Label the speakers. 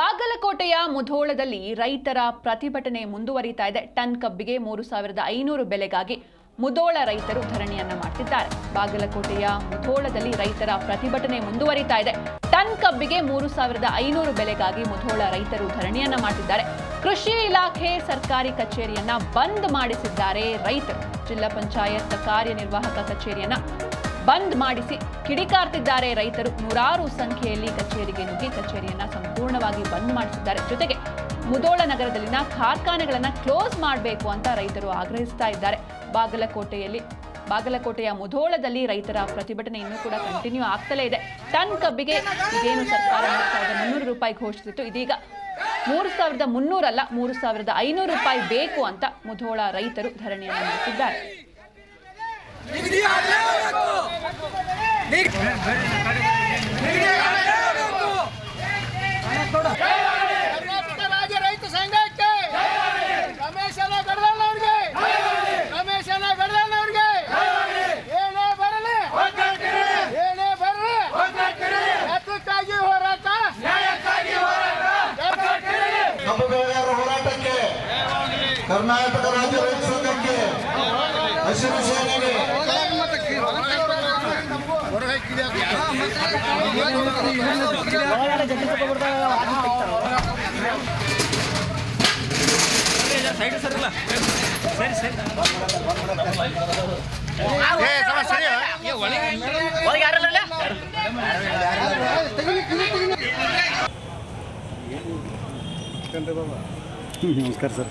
Speaker 1: ಬಾಗಲಕೋಟೆಯ ಮುಧೋಳದಲ್ಲಿ ರೈತರ ಪ್ರತಿಭಟನೆ ಮುಂದುವರಿತಾ ಇದೆ. ಟನ್ ಕಬ್ಬಿಗೆ ಮೂರು ಸಾವಿರದ ಐನೂರು ಬೆಲೆಗಾಗಿ ಮುಧೋಳ ರೈತರು ಧರಣಿಯನ್ನ ಮಾಡ್ತಿದ್ದಾರೆ. ಬಾಗಲಕೋಟೆಯ ಮುಧೋಳದಲ್ಲಿ ರೈತರ ಪ್ರತಿಭಟನೆ ಮುಂದುವರಿತಾ ಇದೆ. ಟನ್ ಕಬ್ಬಿಗೆ ಮೂರು ಸಾವಿರದ ಐನೂರು ಬೆಲೆಗಾಗಿ ಮುಧೋಳ ರೈತರು ಧರಣಿಯನ್ನ ಮಾಡ್ತಿದ್ದಾರೆ. ಕೃಷಿ ಇಲಾಖೆ ಸರ್ಕಾರಿ ಕಚೇರಿಯನ್ನ ಬಂದ್ ಮಾಡಿಸಿದ್ದಾರೆ ರೈತರು. ಜಿಲ್ಲಾ ಪಂಚಾಯತ್ ಕಾರ್ಯನಿರ್ವಾಹಕ ಕಚೇರಿಯನ್ನ ಬಂದ್ ಮಾಡಿಸಿ ಕಿಡಿಕಾರ್ತಿದ್ದಾರೆ ರೈತರು. ನೂರಾರು ಸಂಖ್ಯೆಯಲ್ಲಿ ಕಚೇರಿಗೆ ನುಗ್ಗಿ ಕಚೇರಿಯನ್ನ ಸಂಪೂರ್ಣವಾಗಿ ಬಂದ್ ಮಾಡಿಸಿದ್ದಾರೆ. ಜೊತೆಗೆ ಮುದೋಳ ನಗರದಲ್ಲಿನ ಕಾರ್ಖಾನೆಗಳನ್ನ ಕ್ಲೋಸ್ ಮಾಡಬೇಕು ಅಂತ ರೈತರು ಆಗ್ರಹಿಸ್ತಾ ಇದ್ದಾರೆ. ಬಾಗಲಕೋಟೆಯಲ್ಲಿ, ಬಾಗಲಕೋಟೆಯ ಮುಧೋಳದಲ್ಲಿ ರೈತರ ಪ್ರತಿಭಟನೆ ಇನ್ನೂ ಕೂಡ ಕಂಟಿನ್ಯೂ ಆಗ್ತಲೇ ಇದೆ. ಟನ್ ಕಬ್ಬಿಗೆ ಇದೇನು ಸರ್ಕಾರ ಮೂರು ಸಾವಿರದ ಮುನ್ನೂರು ರೂಪಾಯಿ ಘೋಷಿಸಿತ್ತು. ಇದೀಗ ಮೂರು ಸಾವಿರದ ಮುನ್ನೂರಲ್ಲ, ಮೂರು ಸಾವಿರದ ಐನೂರು ರೂಪಾಯಿ ಬೇಕು ಅಂತ ಮುಧೋಳ ರೈತರು ಧರಣಿಯನ್ನು ನಡೆಸಿದ್ದಾರೆ
Speaker 2: ಕರ್ನಾಟಕ ರಾಜ್ಯ ಸಂಘಕ್ಕೆ
Speaker 3: ಹಸಿರು ಸೇನೆಗೆ
Speaker 4: ನಮಸ್ಕಾರ ಸರ್.